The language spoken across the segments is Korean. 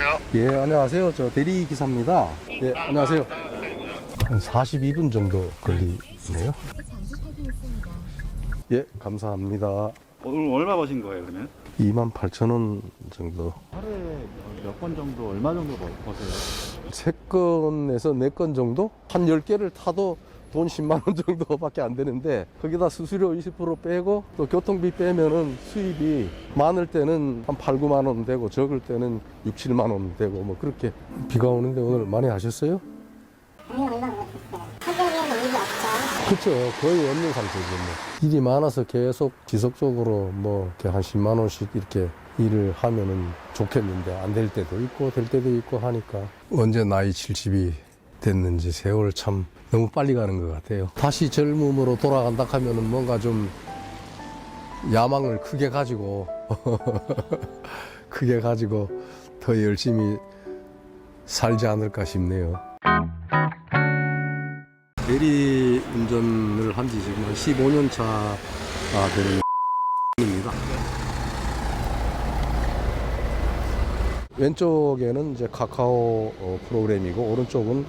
여보세요? 예, 안녕하세요. 저 대리 기사입니다. 예, 안녕하세요. 한 42분 정도 걸리네요. 예, 감사합니다. 오늘 얼마 버신 거예요, 그러면? 2만 8천 원 정도. 하루에 몇 건 정도, 얼마 정도 버- 버세요? 3건에서 4건 정도? 한 10개를 타도 돈 10만 원 정도밖에 안 되는데 거기다 수수료 20% 빼고 또 교통비 빼면은 수입이 많을 때는 한 8, 9만 원 되고 적을 때는 6, 7만 원 되고 뭐 그렇게 비가 오는데 오늘 많이 하셨어요? 아니, 얼마 못했어요. 하루에는 일이 없죠. 그렇죠. 거의 없는 상태죠. 뭐. 일이 많아서 계속 지속적으로 뭐 이렇게 한 10만 원씩 이렇게 일을 하면은 좋겠는데 안 될 때도 있고 될 때도 있고 하니까 언제 나이 70이 됐는지 세월 참 너무 빨리 가는 것 같아요. 다시 젊음으로 돌아간다 하면은 뭔가 좀 야망을 크게 가지고 크게 가지고 더 열심히 살지 않을까 싶네요. 대리 운전을 한 지 지금 한 15년 차가 되는 입니다. 왼쪽에는 이제 카카오 어, 프로그램이고 오른쪽은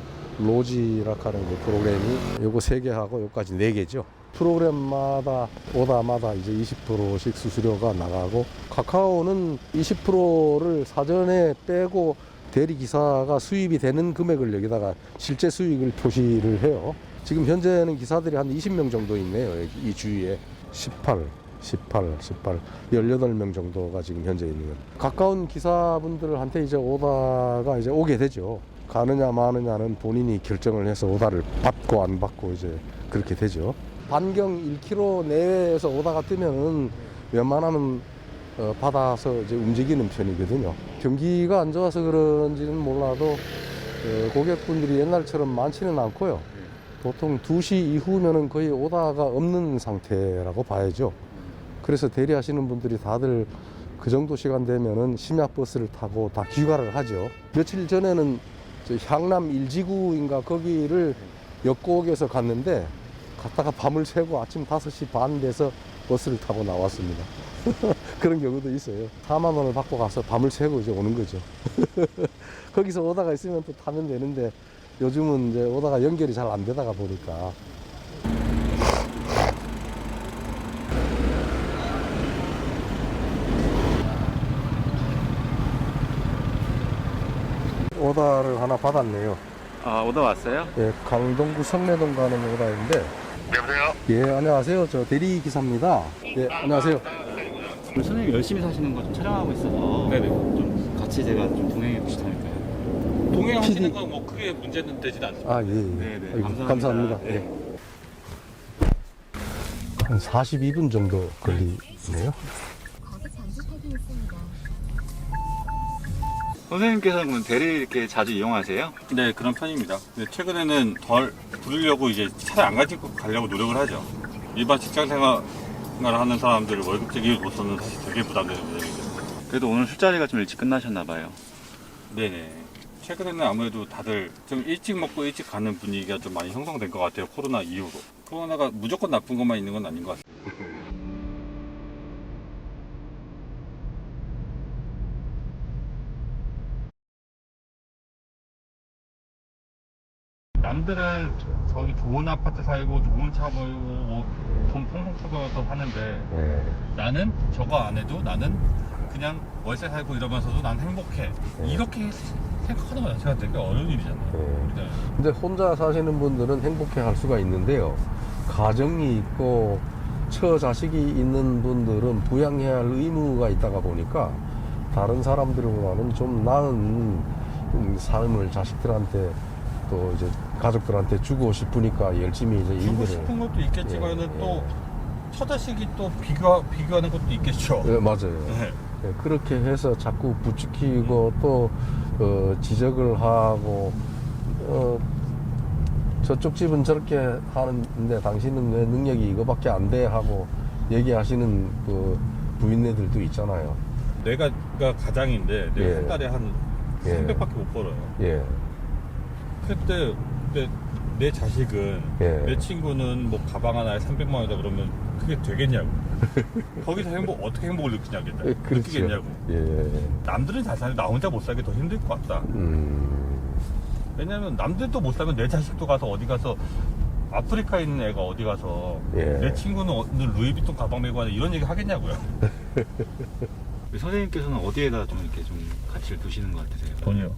로지락 하는 그 프로그램이 요거 세 개 하고 요까지 네 개죠. 프로그램마다 오다마다 이제 20%씩 수수료가 나가고 카카오는 20%를 사전에 빼고 대리 기사가 수입이 되는 금액을 여기다가 실제 수익을 표시를 해요. 지금 현재는 기사들이 한 20명 정도 있네요. 여기 이 주위에 18, 18, 18, 18명 정도가 지금 현재 있는 거예요. 가까운 기사분들한테 이제 오다가 이제 오게 되죠. 가느냐 마느냐는 본인이 결정을 해서 오다를 받고 안 받고 이제 그렇게 되죠. 반경 1km 내에서 오다가 뜨면은 웬만하면 어, 받아서 이제 움직이는 편이거든요. 경기가 안 좋아서 그런지는 몰라도 어, 고객분들이 옛날처럼 많지는 않고요. 보통 2시 이후면은 거의 오다가 없는 상태라고 봐야죠. 그래서 대리하시는 분들이 다들 그 정도 시간 되면은 심야 버스를 타고 다 귀가를 하죠. 며칠 전에는 저 향남 일지구인가 거기를 역곡에서 갔는데 갔다가 밤을 새고 아침 5시 반 돼서 버스를 타고 나왔습니다. 그런 경우도 있어요. 4만 원을 받고 가서 밤을 새고 이제 오는 거죠. 거기서 오다가 있으면 또 타면 되는데 요즘은 이제 오다가 연결이 잘 안 되다가 보니까 오다를 하나 받았네요. 아, 오다 왔어요? 예, 강동구 성내동 가는 오다인데 여보세요? 예, 안녕하세요. 저 대리 기사입니다. 예, 안녕하세요. 오늘 선생님 열심히 사시는 거 좀 촬영하고 있어서 네네. 좀 같이 제가 좀 동행해 주시다니까요. 동행하시는 PD. 건 뭐 크게 문제는 되진 않습니다. 아, 예, 예. 네네, 아이고, 감사합니다. 감사합니다. 네. 예. 한 42분 정도 걸리네요. 선생님께서는 그럼 대리 이렇게 자주 이용하세요? 네, 그런 편입니다. 근데 최근에는 덜 부르려고 이제 차를 안 가지고 가려고 노력을 하죠. 일반 직장 생활을 하는 사람들을 월급제기로서는 사실 되게 부담되는 문제이죠. 그래도 오늘 술자리가 좀 일찍 끝나셨나 봐요. 네네. 최근에는 아무래도 다들 좀 일찍 먹고 일찍 가는 분위기가 좀 많이 형성된 것 같아요. 코로나 이후로. 코로나가 무조건 나쁜 것만 있는 건 아닌 것 같아요. 남들은 저기 좋은 아파트 살고 좋은 차 몰고 뭐돈 펑펑 쓰고 하는데 예. 나는 저거 안 해도 나는 그냥 월세 살고 이러면서도 난 행복해. 이렇게 생각하는 거 자체가 되게 어려운 일이잖아요. 네. 우리나라에. 근데 혼자 사시는 분들은 행복해 할 수가 있는데요. 가정이 있고 처 자식이 있는 분들은 부양해야 할 의무가 있다가 보니까 다른 사람들보다는 좀 나은 음, 삶을 자식들한테 또 이제 가족들한테 주고 싶으니까 열심히 이제 주고 일들을 싶은 것도 있겠지만은 예, 또 처자식이 또 비교 비교하는 것도 있겠죠. 예, 맞아요. 네. 예, 그렇게 해서 자꾸 부추기고 또 어, 지적을 하고 어, 저쪽 집은 저렇게 하는데 당신은 왜 능력이 이거밖에 안 돼 하고 얘기하시는 그 부인네들도 있잖아요. 내가 가 가장인데 내가 예. 한 달에 한 예. 300밖에 못 벌어요. 예, 그때 내, 내 자식은 예. 내 친구는 뭐 가방 하나에 300만 원이다 그러면 그게 되겠냐고. 거기서 행복 어떻게 행복을 느끼냐겠냐 예, 그렇죠. 느끼겠냐고 예. 남들은 잘 사는데 나 혼자 못 살기 더 힘들 것 같다 음. 왜냐면 남들도 못 살면 내 자식도 가서 어디 가서 아프리카에 있는 애가 어디 가서 예. 내 친구는 오늘 루이비통 가방 메고 하는 이런 얘기 하겠냐고요 선생님께서는 어디에다 좀 이렇게 좀 가치를 두시는 것 같으세요? 돈이요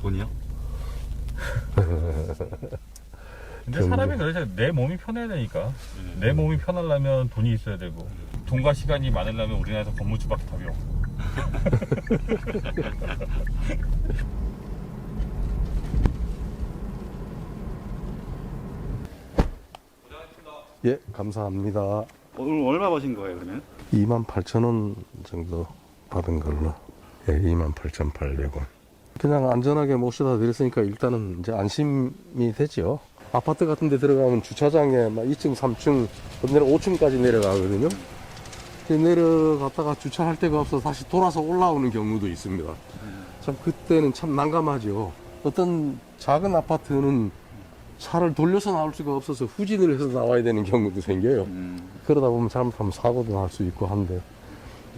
돈이요? 근데 돈. 사람이 그래서 내 몸이 편해야 되니까 내 몸이 편하려면 돈이 있어야 되고 돈과 시간이 많으려면 우리나라에서 건물주밖에 답이 없고 예, 감사합니다. 오늘 얼마 버신 거예요 그러면? 28,000원 정도 받은 걸로. 예, 28,800원. 그냥 안전하게 모셔다 드렸으니까 일단은 이제 안심이 되죠. 아파트 같은 데 들어가면 주차장에 막 2층, 3층, 내려 5층까지 내려가거든요. 내려갔다가 주차할 데가 없어서 다시 돌아서 올라오는 경우도 있습니다. 참 그때는 참 난감하죠. 어떤 작은 아파트는 차를 돌려서 나올 수가 없어서 후진을 해서 나와야 되는 경우도 생겨요. 음. 그러다 보면 잘못하면 사고도 날 수 있고 한데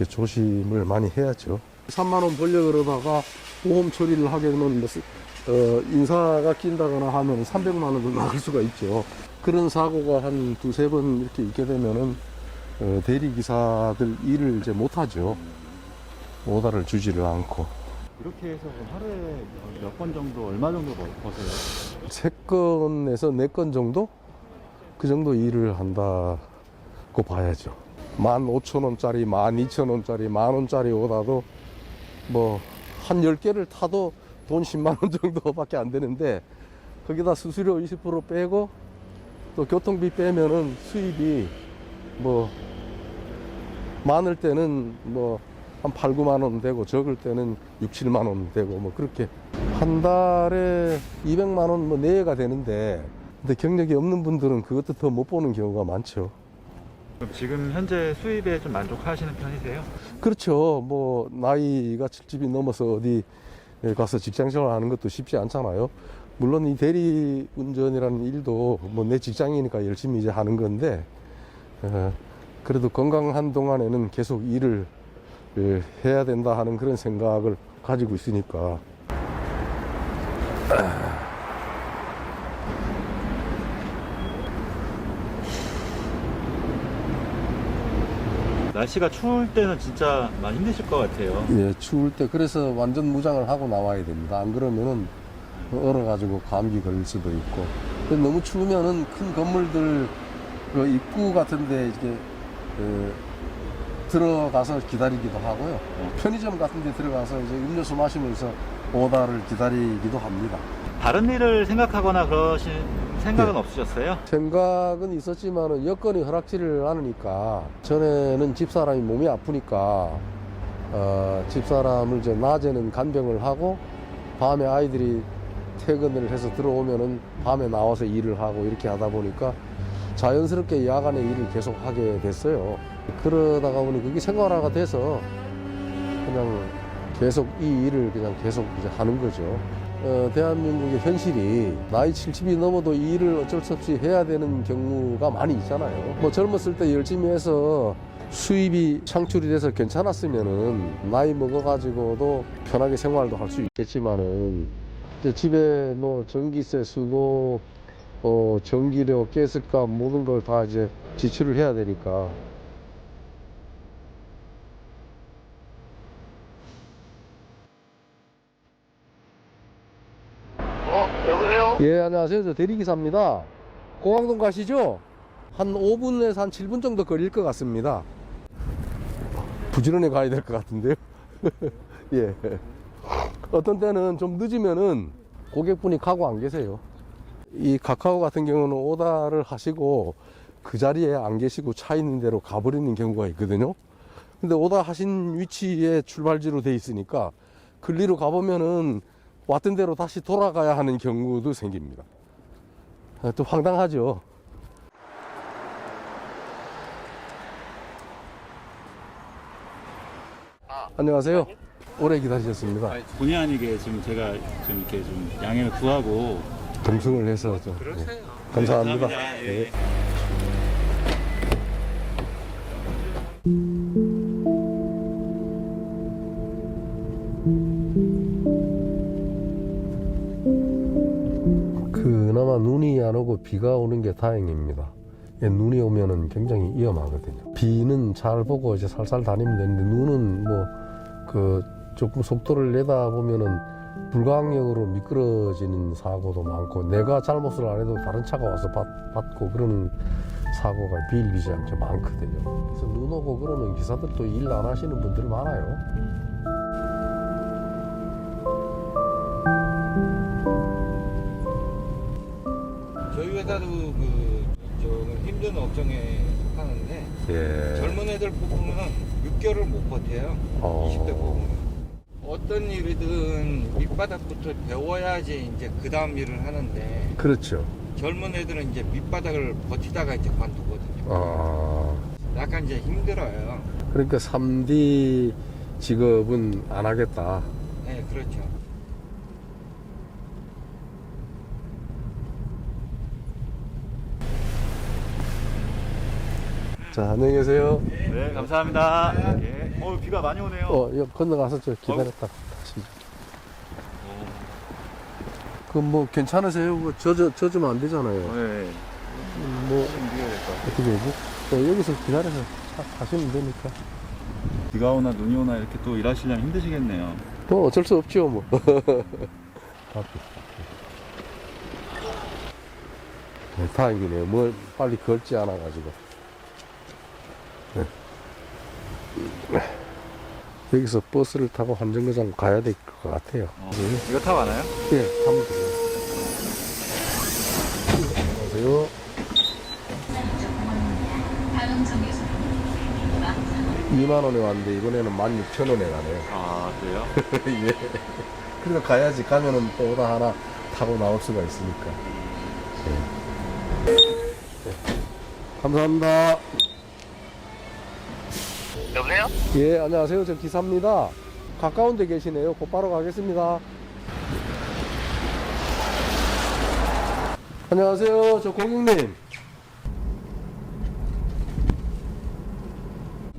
조심을 많이 해야죠. 3만 원 벌려 그러다가 보험 처리를 하게 되면 뭐 쓰- 어, 인사가 낀다거나 하면 300만 원도 나갈 수가 있죠. 그런 사고가 한 두세 번 이렇게 있게 되면은 어, 대리 기사들 일을 이제 못 하죠. 오다를 주지를 않고 이렇게 해서 하루에 몇 건 정도 얼마 정도 버- 버세요? 세 건에서 네 건 정도 그 정도 일을 한다고 봐야죠. 만 오천 원짜리, 만 이천 원짜리, 만 원짜리 오다도 뭐한 열개를 타도 돈 10만 원 정도밖에 안 되는데 거기다 수수료 20% 빼고 또 교통비 빼면은 수입이 뭐 많을 때는 뭐 한 8, 9만 원 되고 적을 때는 6, 7만 원 되고 뭐 그렇게 한 달에 200만 원 뭐 내외가 되는데 근데 경력이 없는 분들은 그것도 더 못 보는 경우가 많죠. 그럼 지금 현재 수입에 좀 만족하시는 편이세요? 그렇죠. 뭐 나이가 70이 넘어서 어디 가서 직장 생활 하는 것도 쉽지 않잖아요. 물론 이 대리 운전이라는 일도 뭐 내 직장이니까 열심히 이제 하는 건데 어, 그래도 건강한 동안에는 계속 일을 예, 해야 된다 하는 그런 생각을 가지고 있으니까 날씨가 추울 때는 진짜 많이 힘드실 것 같아요. 예, 추울 때 그래서 완전 무장을 하고 나와야 됩니다. 안 그러면은 얼어가지고 감기 걸릴 수도 있고. 너무 추우면은 큰 건물들 그 입구 같은데 이렇게 그 들어가서 기다리기도 하고요. 편의점 같은데 들어가서 이제 음료수 마시면서 오다를 기다리기도 합니다. 다른 일을 생각하거나 그러신 생각은 예. 없으셨어요? 생각은 있었지만은 여건이 허락지를 않으니까 전에는 집사람이 몸이 아프니까 어, 집사람을 이제 낮에는 간병을 하고 밤에 아이들이 퇴근을 해서 들어오면은 밤에 나와서 일을 하고 이렇게 하다 보니까 자연스럽게 야간에 일을 계속 하게 됐어요. 그러다가 보니 그게 생활화가 돼서 그냥 계속 이 일을 그냥 계속 이제 하는 거죠. 어, 대한민국의 현실이 나이 70이 넘어도 이 일을 어쩔 수 없이 해야 되는 경우가 많이 있잖아요. 뭐 젊었을 때 열심히 해서 수입이 창출이 돼서 괜찮았으면은 나이 먹어가지고도 편하게 생활도 할 수 있겠지만은 이제 집에 뭐 전기세, 수도, 어, 전기료, 가스값 모든 걸 다 이제 지출을 해야 되니까 예, 안녕하세요. 저 대리기사입니다. 공항동 가시죠? 한 5분에서 한 7분 정도 걸릴 것 같습니다. 부지런히 가야 될 것 같은데요. 예. 어떤 때는 좀 늦으면은 고객분이 가고 안 계세요. 이 카카오 같은 경우는 오다를 하시고 그 자리에 안 계시고 차 있는 대로 가버리는 경우가 있거든요. 근데 오다 하신 위치에 출발지로 돼 있으니까 글리로 가보면은 왔던 대로 다시 돌아가야 하는 경우도 생깁니다. 아, 또 황당하죠. 안녕하세요. 오래 기다리셨습니다. 본의 아니게 지금 제가 좀 이렇게 좀 양해를 구하고 동승을 해서 좀. 예. 감사합니다. 예. 예. 눈이 안 오고 비가 오는 게 다행입니다. 예, 눈이 오면은 굉장히 위험하거든요. 비는 잘 보고 이제 살살 다니면 되는데 눈은 뭐 그 조금 속도를 내다 보면은 불가항력으로 미끄러지는 사고도 많고 내가 잘못을 안 해도 다른 차가 와서 받, 받고 그러는 사고가 비일비재하게 많거든요. 그래서 눈 오고 그러면 기사들도 일 안 하시는 분들 많아요. 저, 힘든 업종에 하는데 예. 젊은 애들 뽑으면 6개월을 못 버텨요. 어. 20대 뽑으면. 어떤 일이든 밑바닥부터 배워야지 이제 그 다음 일을 하는데 그렇죠. 젊은 애들은 이제 밑바닥을 버티다가 이제 관두거든요. 아. 약간 이제 힘들어요. 그러니까 3D 직업은 안 하겠다. 네, 그렇죠. 자, 안녕히 계세요. 네, 감사합니다. 예. 어, 비가 많이 오네요. 어, 건너가서 저 기다렸다. 다시. 그 뭐 괜찮으세요? 뭐 젖어 젖으면 안 되잖아요. 네. 음, 뭐. 어떻게 되지? 어, 여기서 기다려서 차, 가시면 되니까. 비가 오나 눈이 오나 이렇게 또 일하시려면 힘드시겠네요. 뭐 어쩔 수 없죠, 뭐. 네, 다행이네요. 뭘 빨리 걸지 않아가지고. 네. 여기서 버스를 타고 한정거장 가야 될 것 같아요. 어. 네. 이거 타고 가나요? 예, 가면 돼요. 안녕하세요. 2만 원에 왔는데 이번에는 16,000원에 가네요. 아, 그래요? 예. 그러니까 가야지 가면은 또 오다 하나 타고 나올 수가 있으니까. 예. 네. 감사합니다. 여보세요? 예, 안녕하세요. 저 기사입니다. 가까운 데 계시네요. 곧바로 가겠습니다. 안녕하세요. 저 고객님.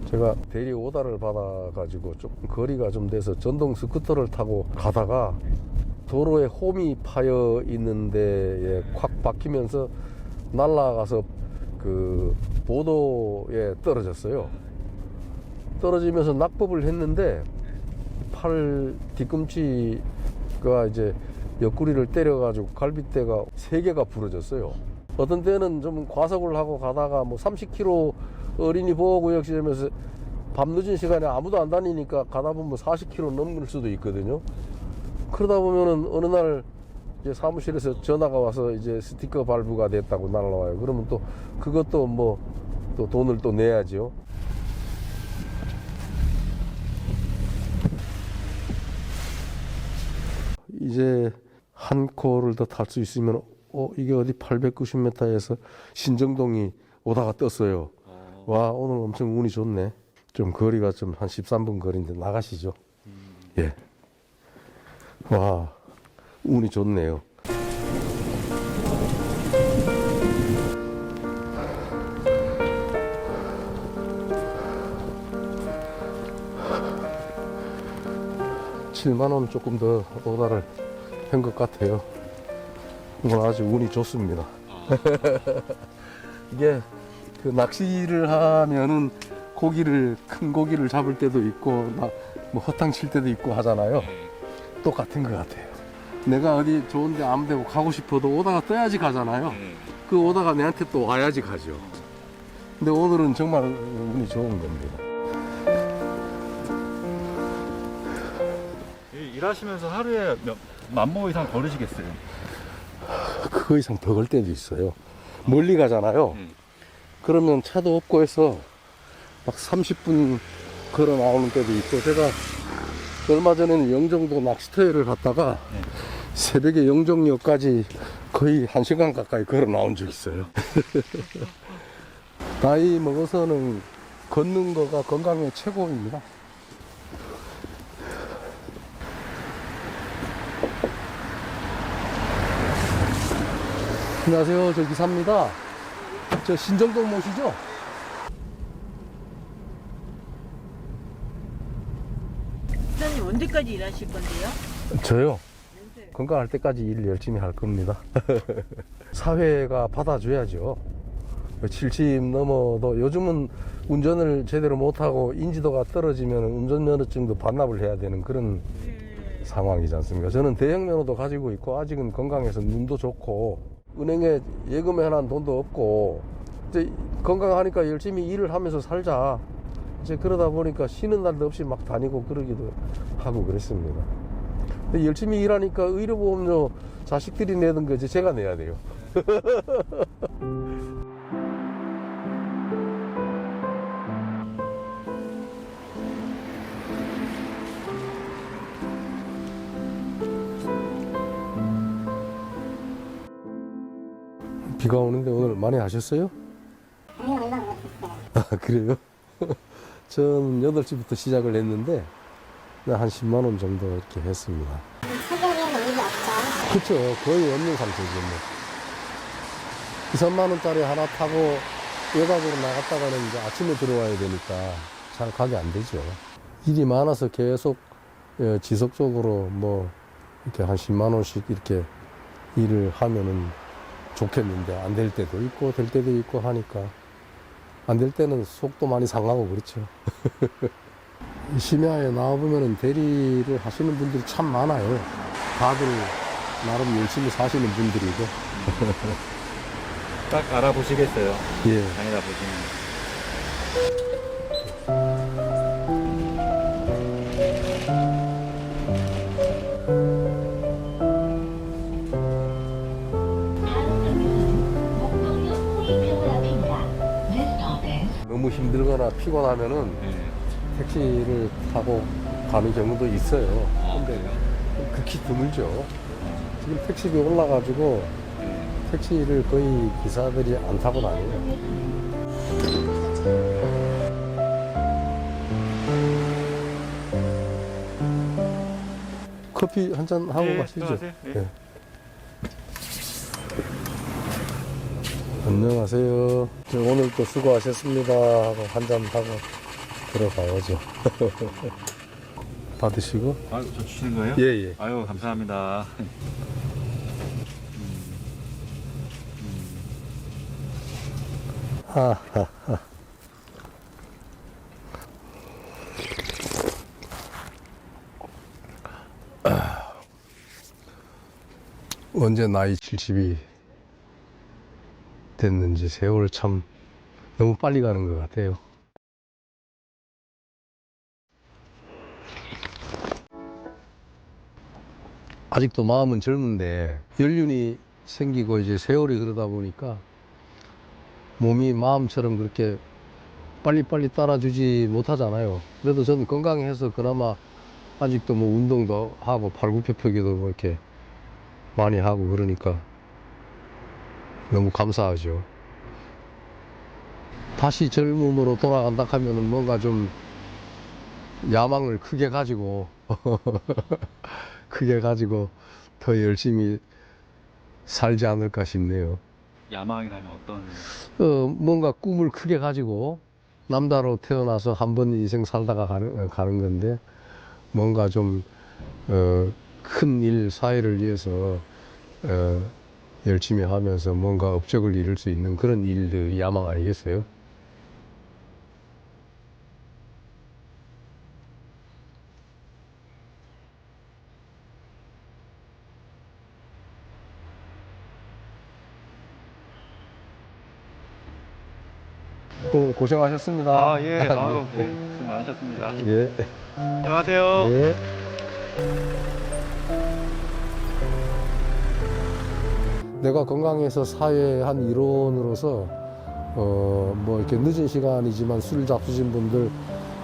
제가 대리 오다를 받아가지고 조금 거리가 좀 돼서 전동 스쿠터를 타고 가다가 도로에 홈이 파여 있는데 콱 박히면서 날아가서 그 보도에 떨어졌어요. 떨어지면서 낙법을 했는데 팔 뒤꿈치가 이제 옆구리를 때려가지고 갈비뼈가 세 개가 부러졌어요. 어떤 때는 좀 과속을 하고 가다가 뭐 30km 어린이 보호구역 지점에서 밤 늦은 시간에 아무도 안 다니니까 가다 보면 40km 넘을 수도 있거든요. 그러다 보면은 어느 날 이제 사무실에서 전화가 와서 이제 스티커 발부가 됐다고 날라와요. 그러면 또 그것도 뭐 또 돈을 또 내야죠. 이제 한 코를 더 탈 수 있으면 어 이게 어디 890m에서 신정동이 오다가 떴어요. 와 오늘 엄청 운이 좋네. 좀 거리가 좀 한 13분 거리인데 나가시죠. 예. 와 운이 좋네요. 칠만원 조금 더 오다를 한 것 같아요. 오늘 아주 운이 좋습니다. 이게 그 낚시를 하면은 고기를 큰 고기를 잡을 때도 있고 막뭐 허탕 칠 때도 있고 하잖아요. 똑같은 것 같아요. 내가 어디 좋은데 아무 데고 가고 싶어도 오다가 떠야지 가잖아요. 그 오다가 내한테 또 와야지 가죠. 근데 오늘은 정말 운이 좋은 겁니다. 일하시면서 하루에 몇, 만보 이상 걸으시겠어요? 그 이상 더 걸 때도 있어요. 멀리 가잖아요. 음. 그러면 차도 없고 해서 막 30분 걸어 나오는 때도 있고 제가 얼마 전에는 영종도 낚시터에를 갔다가 네. 새벽에 영종역까지 거의 1시간 가까이 걸어 나온 적 있어요. 나이 먹어서는 걷는 거가 건강에 최고입니다. 안녕하세요. 저 기사입니다. 저 신정동 모시죠? 사장님 언제까지 일하실 건데요? 저요. 네. 건강할 때까지 일 열심히 할 겁니다. 사회가 받아줘야죠. 70 넘어도 요즘은 운전을 제대로 못하고 인지도가 떨어지면 운전면허증도 반납을 해야 되는 그런 네. 상황이지 않습니까? 저는 대형 면허도 가지고 있고 아직은 건강해서 눈도 좋고 은행에 예금에 하나 돈도 없고 이제 건강하니까 열심히 일을 하면서 살자. 이제 그러다 보니까 쉬는 날도 없이 막 다니고 그러기도 하고 그랬습니다. 근데 열심히 일하니까 의료보험료 자식들이 내던 거 이제 제가 내야 돼요. 비가 오는데 오늘 많이 하셨어요? 아니 얼마 안 했어요. 아, 그래요? 전 8시부터 시작을 했는데 한 10만 원 정도 이렇게 했습니다. 새벽에는 일이 없죠. 그렇죠. 거의 없는 상태죠. 뭐. 2, 3만 원짜리 하나 타고 외곽으로 나갔다가는 이제 아침에 들어와야 되니까 잘 가게 안 되죠. 일이 많아서 계속 예, 지속적으로 뭐 이렇게 한 10만 원씩 이렇게 일을 하면은 좋겠는데 안 될 때도 있고 될 때도 있고 하니까 안 될 때는 속도 많이 상하고 그렇죠. 이 심야에 나와보면은 대리를 하시는 분들이 참 많아요. 다들 나름 열심히 사시는 분들이고. 딱 알아보시겠어요. 예. 다니다 보시면. 너무 힘들거나 피곤하면은 네. 택시를 타고 가는 경우도 있어요. 근데 극히 드물죠. 지금 택시비 올라가지고 택시를 거의 기사들이 안 타고 다녀요. 커피 한 잔 하고 네, 가시죠. 들어가세요. 네. 네. 안녕하세요. 저 오늘 또 수고하셨습니다 하고 한잔 하고 들어가야죠. 받으시고. 아, 저 주시는 거예요? 예, 예. 아유, 감사합니다. 하하하. 아. 언제 나이 70이 됐는지 세월 참 너무 빨리 가는 것 같아요. 아직도 마음은 젊은데 연륜이 생기고 이제 세월이 그러다 보니까 몸이 마음처럼 그렇게 빨리빨리 따라주지 못하잖아요. 그래도 저는 건강해서 그나마 아직도 뭐 운동도 하고 팔굽혀펴기도 뭐 이렇게 많이 하고 그러니까 너무 감사하죠. 다시 젊음으로 돌아간다 하면은 뭔가 좀 야망을 크게 가지고 크게 가지고 더 열심히 살지 않을까 싶네요. 야망이라면 어떤. 어, 뭔가 꿈을 크게 가지고 남자로 태어나서 한 번 인생 살다가 가는, 어, 가는 건데 뭔가 좀, 어, 큰 일, 사회를 위해서, 어, 열심히 하면서 뭔가 업적을 이룰 수 있는 그런 일들이 야망 아니겠어요? 고, 고생하셨습니다. 아, 예. 아유, 네. 수고 많으셨습니다. 예. 안녕하세요. 예. 내가 건강해서 사회의 한 일원으로서 어 뭐 이렇게 늦은 시간이지만 술 잡수신 분들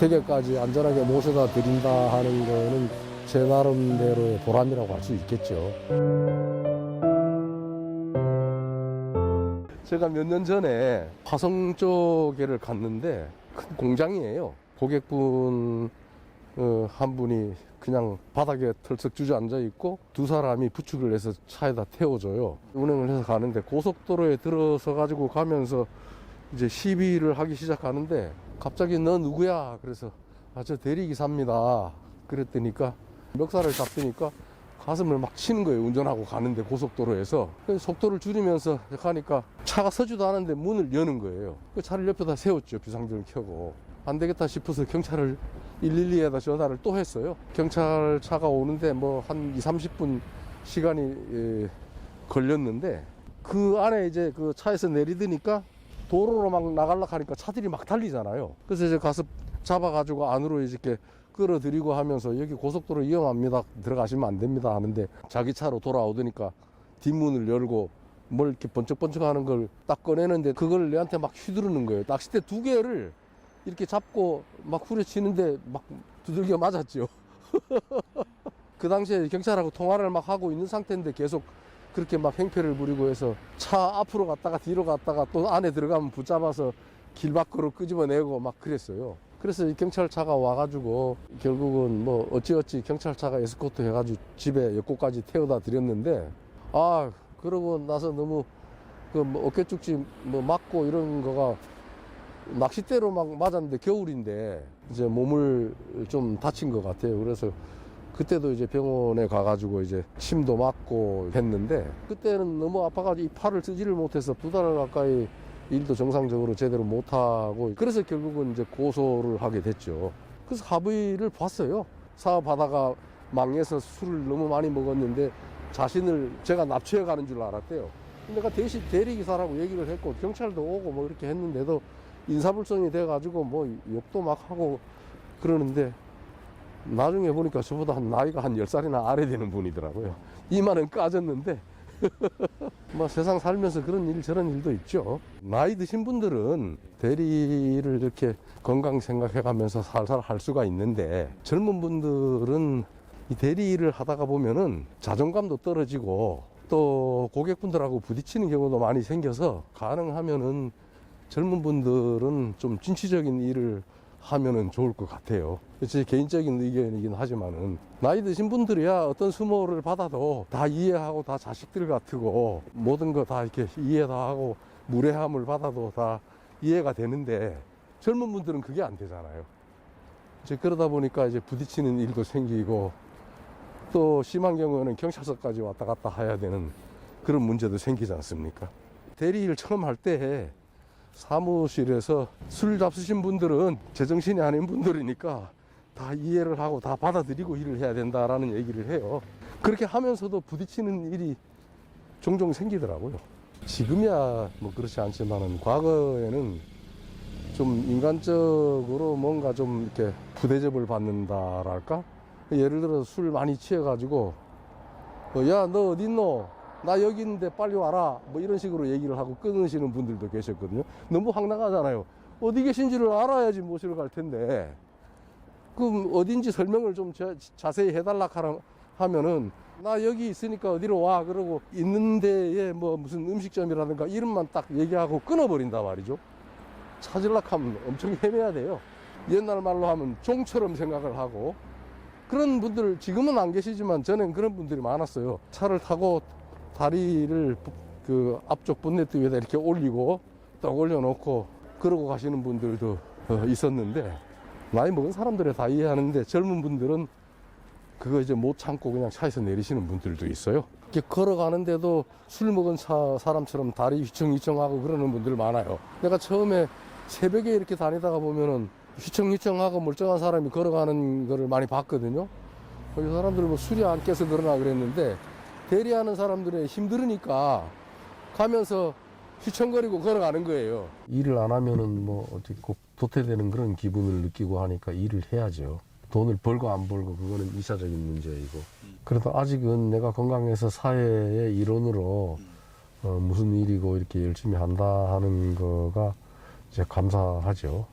댁에까지 안전하게 모셔다 드린다 하는 거는 제 나름대로의 보람이라고 할 수 있겠죠. 제가 몇 년 전에 화성 쪽에를 갔는데 큰 공장이에요. 고객분 어, 한 분이 그냥 바닥에 털썩 주저앉아 있고 두 사람이 부축을 해서 차에다 태워줘요. 운행을 해서 가는데 고속도로에 들어서 가지고 가면서 이제 시비를 하기 시작하는데 갑자기 너 누구야? 그래서 아 저 대리기사입니다. 그랬더니까 멱살을 잡으니까 가슴을 막 치는 거예요. 운전하고 가는데 고속도로에서. 속도를 줄이면서 가니까 차가 서지도 않은데 문을 여는 거예요. 그 차를 옆에다 세웠죠. 비상등을 켜고. 안 되겠다 싶어서 경찰을 112에다 전화를 또 했어요. 경찰차가 오는데 뭐 한 2, 30분 시간이 예, 걸렸는데 그 안에 이제 그 차에서 내리드니까 도로로 막 나가려고 하니까 차들이 막 달리잖아요. 그래서 이제 가서 잡아가지고 안으로 이렇게 끌어들이고 하면서 여기 고속도로 위험합니다. 들어가시면 안 됩니다. 하는데 자기 차로 돌아오더니까 뒷문을 열고 뭘 이렇게 번쩍번쩍 하는 걸 딱 꺼내는데 그걸 내한테 막 휘두르는 거예요. 낚싯대 두 개를 이렇게 잡고 막 후려치는데 막 두들겨 맞았죠. 그 당시에 경찰하고 통화를 막 하고 있는 상태인데 계속 그렇게 막 행패를 부리고 해서 차 앞으로 갔다가 뒤로 갔다가 또 안에 들어가면 붙잡아서 길 밖으로 끄집어내고 막 그랬어요. 그래서 이 경찰차가 와가지고 결국은 뭐 어찌어찌 경찰차가 에스코트 해가지고 집에 옆구까지 태워다 드렸는데 아 그러고 나서 너무 그 뭐 어깨축지 뭐 맞고 이런 거가 낚싯대로 막 맞았는데 겨울인데 이제 몸을 좀 다친 것 같아요. 그래서 그때도 이제 병원에 가가지고 이제 침도 맞고 했는데 그때는 너무 아파가지고 이 팔을 쓰지를 못해서 두 달 가까이 일도 정상적으로 제대로 못하고 그래서 결국은 이제 고소를 하게 됐죠. 그래서 합의를 봤어요. 사업하다가 망해서 술을 너무 많이 먹었는데 자신을 제가 납치해 가는 줄 알았대요. 내가 대신 대리기사라고 얘기를 했고 경찰도 오고 뭐 이렇게 했는데도 인사불성이 돼가지고 뭐 욕도 막 하고 그러는데 나중에 보니까 저보다 한 나이가 한 10살이나 아래 되는 분이더라고요. 이마는 까졌는데 뭐 세상 살면서 그런 일 저런 일도 있죠. 나이 드신 분들은 대리를 이렇게 건강 생각해 가면서 살살 할 수가 있는데 젊은 분들은 이 대리 일을 하다가 보면은 자존감도 떨어지고 또 고객분들하고 부딪히는 경우도 많이 생겨서 가능하면은 젊은 분들은 좀 진취적인 일을 하면은 좋을 것 같아요. 제 개인적인 의견이긴 하지만은 나이 드신 분들이야 어떤 수모를 받아도 다 이해하고 다 자식들 같고 모든 거 다 이렇게 이해 다 하고 무례함을 받아도 다 이해가 되는데 젊은 분들은 그게 안 되잖아요. 이제 그러다 보니까 이제 부딪히는 일도 생기고 또 심한 경우에는 경찰서까지 왔다 갔다 해야 되는 그런 문제도 생기지 않습니까? 대리 일 처음 할 때 사무실에서 술 잡수신 분들은 제정신이 아닌 분들이니까 다 이해를 하고 다 받아들이고 일을 해야 된다라는 얘기를 해요. 그렇게 하면서도 부딪히는 일이 종종 생기더라고요. 지금이야 뭐 그렇지 않지만은 과거에는 좀 인간적으로 뭔가 좀 이렇게 부대접을 받는다랄까? 예를 들어서 술 많이 취해가지고 야 너 어딨노? 나 여기 있는데 빨리 와라. 뭐 이런 식으로 얘기를 하고 끊으시는 분들도 계셨거든요. 너무 황당하잖아요. 어디 계신지를 알아야지 모시러 갈 텐데. 그럼 어딘지 설명을 좀 자, 세히 해달라 하면은 나 여기 있으니까 어디로 와? 그러고 있는 데에 뭐 무슨 음식점이라든가 이름만 딱 얘기하고 끊어버린단 말이죠. 찾으려고 하면 엄청 헤매야 돼요. 옛날 말로 하면 종처럼 생각을 하고. 그런 분들 지금은 안 계시지만 전엔 그런 분들이 많았어요. 차를 타고 다리를 부- 그 앞쪽 본네트 위에다 이렇게 올리고 딱 올려놓고 그러고 가시는 분들도 어, 있었는데 나이 먹은 사람들은 다 이해하는데 젊은 분들은 그거 이제 못 참고 그냥 차에서 내리시는 분들도 있어요. 이렇게 걸어가는데도 술 먹은 차 사람처럼 다리 휘청휘청하고 그러는 분들 많아요. 내가 처음에 새벽에 이렇게 다니다가 보면은 휘청휘청하고 멀쩡한 사람이 걸어가는 거를 많이 봤거든요. 이 사람들 뭐 술이 안 깨서 그러나 그랬는데 대리하는 사람들이 힘들으니까 가면서 휘청거리고 걸어가는 거예요. 일을 안 하면은 뭐 어떻게 꼭 도태되는 그런 기분을 느끼고 하니까 일을 해야죠. 돈을 벌고 안 벌고 그거는 이사적인 문제이고. 그래도 아직은 내가 건강해서 사회의 일원으로 어, 무슨 일이고 이렇게 열심히 한다 하는 거가 이제 감사하죠.